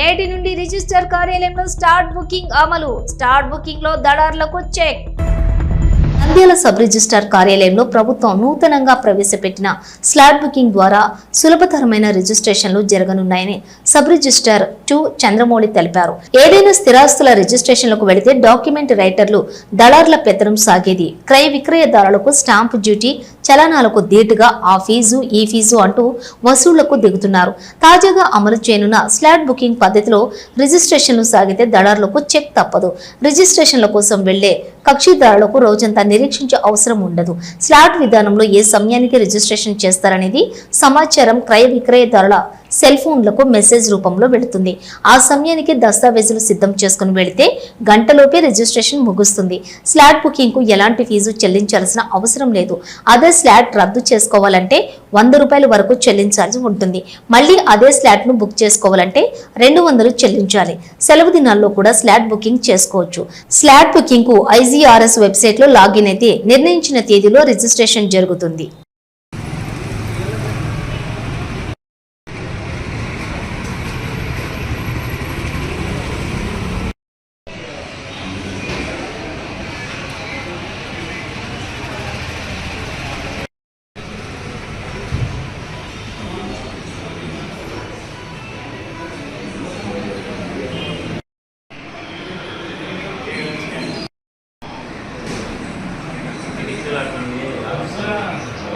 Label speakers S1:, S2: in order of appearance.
S1: నేటి నుండి రిజిస్టర్ కార్యాలయంలో స్టార్ట్ బుకింగ్ అమలు. స్టార్ట్ బుకింగ్లో దళారులకు చెక్. నంద్యాల సబ్ రిజిస్టార్ కార్యాలయంలో ప్రభుత్వం నూతనంగా ప్రవేశపెట్టిన స్లాట్ బుకింగ్ ద్వారా సులభతరమైన రిజిస్ట్రేషన్లు జరగనున్నాయని సబ్ రిజిస్టార్ టు చంద్రమౌళి తెలిపారు. ఏదైనా స్థిరాస్తుల రిజిస్ట్రేషన్లకు వెళితే డాక్యుమెంట్ రైటర్లు దళార్ల పెత్తనం సాగేది. క్రయ విక్రయదారులకు స్టాంపు డ్యూటీ చలనాలకు ధీటుగా ఆ ఫీజు ఈ ఫీజు అంటూ వసూళ్ళకు దిగుతున్నారు. తాజాగా అమలు చేయనున్న స్లాట్ బుకింగ్ పద్ధతిలో రిజిస్ట్రేషన్లు సాగితే దళారులకు చెక్ తప్పదు. రిజిస్ట్రేషన్ల కోసం వెళ్ళే కక్షిదారులకు రోజంతా నిరీక్షించే అవసరం ఉండదు. స్లాట్ విధానంలో ఏ సమయానికి రిజిస్ట్రేషన్ చేస్తారనేది సమాచారం క్రయ విక్రయదారుల సెల్ ఫోన్లకు మెసేజ్ రూపంలో వెళుతుంది. ఆ సమయానికి దస్తావేజులు సిద్ధం చేసుకుని వెళితే గంటలోపే రిజిస్ట్రేషన్ ముగుస్తుంది. స్లాట్ బుకింగ్కు ఎలాంటి ఫీజు చెల్లించాల్సిన అవసరం లేదు. అదే స్లాట్ రద్దు చేసుకోవాలంటే వంద రూపాయల వరకు చెల్లించాల్సి ఉంటుంది. మళ్ళీ అదే స్లాట్ను బుక్ చేసుకోవాలంటే రెండు వందలు చెల్లించాలి. సెలవు దినాల్లో కూడా స్లాట్ బుకింగ్ చేసుకోవచ్చు. స్లాట్ బుకింగ్కు ఐజీఆర్ఎస్ వెబ్సైట్లో లాగిన్ అయితే నిర్ణయించిన తేదీలో రిజిస్ట్రేషన్ జరుగుతుంది.